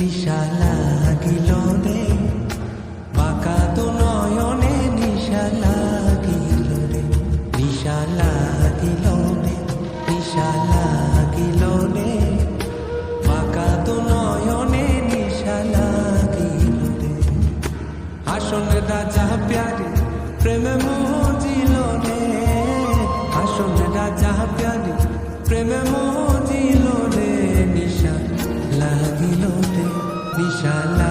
নিশা লাগিল রে। বাঁকা তো নয়নে নিশা লাগিল রে। নিশা লাগিল রে নিশা লাগিল রে। বাঁকা তো নয়নে নিশা লাগিল রে। আসন রাজা প্যারে প্রেমে মোহ জিল রে। আসন রাজা প্যারে প্রেমে মোহ বিশালা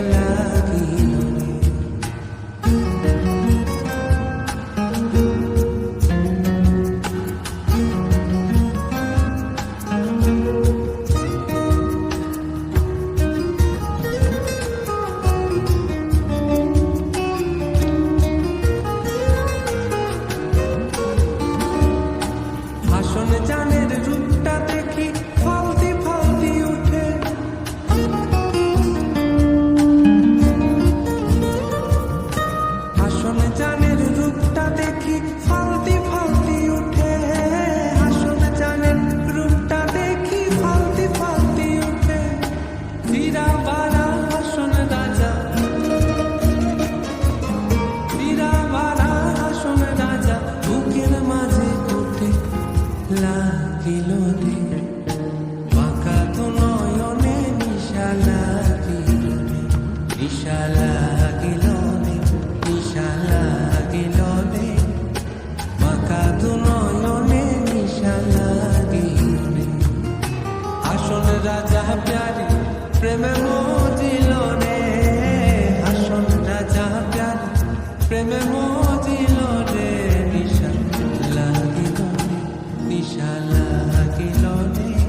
la প্রেমে মজিল রে নিশা লাগিল নিশা লাগিল রে